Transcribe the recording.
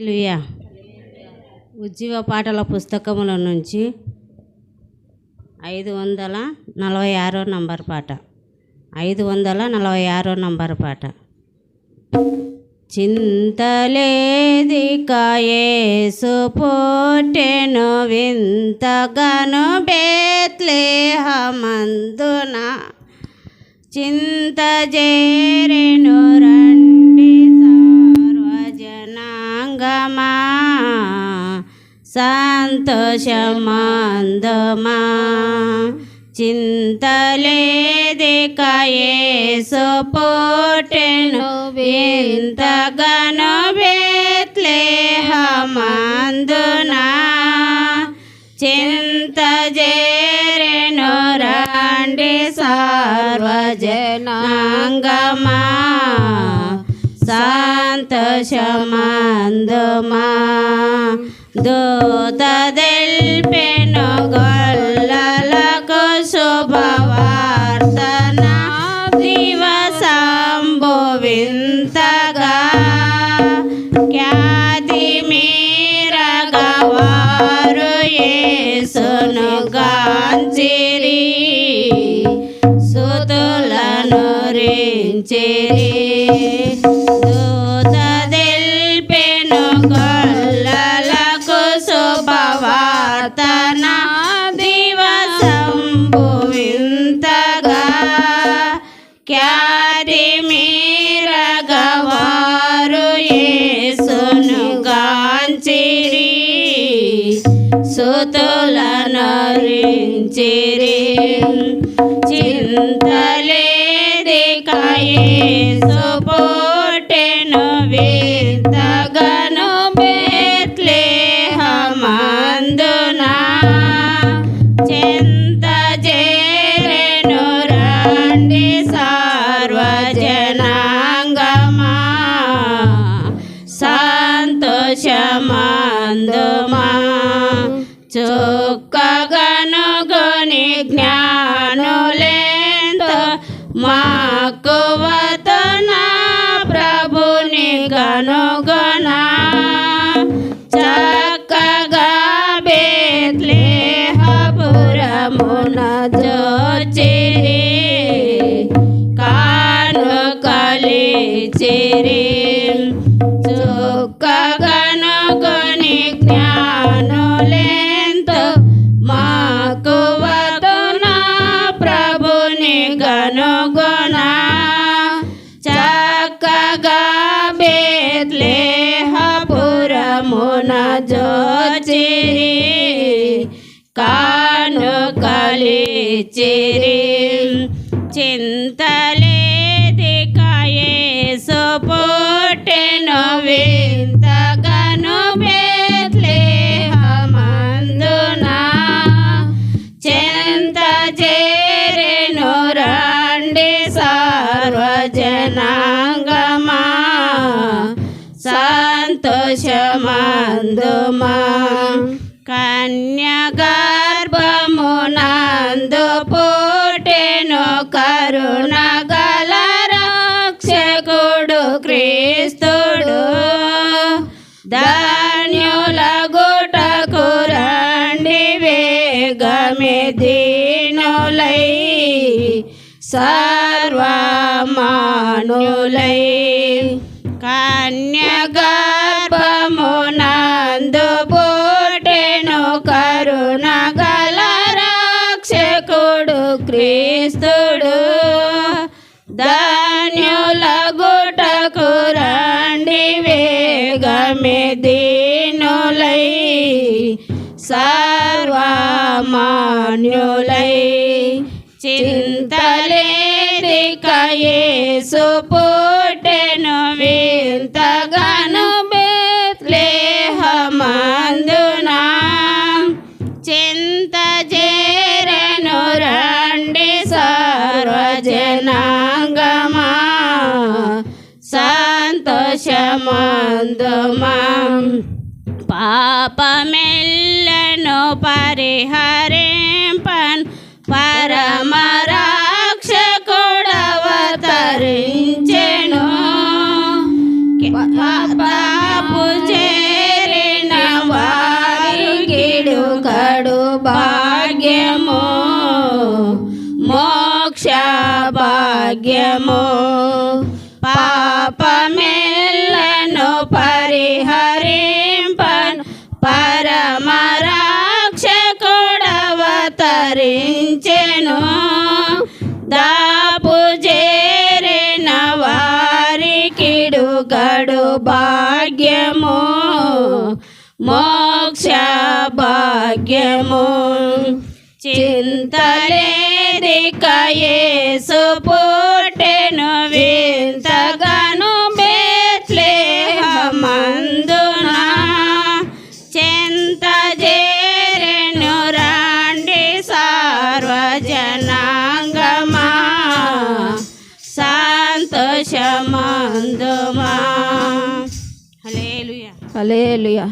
హల్లెలూయా. ఉజ్జీవ పాటల పుస్తకముల నుంచి ఐదు వందల నలభై ఆరో నంబర్ పాట. ఐదు వందల నలభై ఆరో నంబర్ పాట. చింతలేది కాయేసు పుట్టెను వింతగను బేత్లేహమందున చింత జేరెను రండి సంతోషమందుమా? చింతలేది కయేసు పుట్టెను వింతగను బేత్లేహమందునా? చింత జేరెను రండి సార్వజనాంగమా? సంతోషమందుమా? దూత దెల్పెను గొల్లలకు శుభవార్తన దివసంబు వింతగా ఖ్యాతి మీరగవారు యేసును గాంచిరి సుతులను రించిరి శుభవార్తన దివసంబు వింతగా ఖ్యాతి మీరగవారు యేసును గాంచిరి సుతులను రించిరి చింతలేది కయేసు పుట్టెను કગન ગને જ્ઞાન લેંત માકવતના પ્રભુને ગનો ગના ચકગા બેતલે હપુર મુન ચેરે કાન કલે ચેરે ಗನುಗುಣ ಚಿರಿ ಕಾನು ಕಲಿ ಚಿರಿ ಚಿಂತಲೆ సంతోషమందుమా. కన్యగర్భమునందు పుట్టెను కరుణ గల రక్షకుడు క్రీస్తుడు. ధాన్యుల గుటకు రండి వేగమే దీనులై. సర్వమానులై. కన్యగా వేగమే దీనులై సర్వమాన్యులై చింతలేది కయేసు పుట్టెను వింతగను బేత్లేహమందునా చింత చేరెను రండి సర్వజనాంగమా దోషమందుమా పాపమెల్లను పరిహరింపన్. పరమరాక్షకుడవతరించెను. పాపు చేరిన వారి గిడు కడు భాగ్యము. మోక్ష భాగ్యము. మోక్ష భాగ్యము చింతలేది కయేసు పుట్టెను వింతగను బేత్లేహమందున చింత చేరెను రాండి సార్వజనాంగమా. సంతోషమందుమా. హల్లెలూయా. హల్లెలూయా.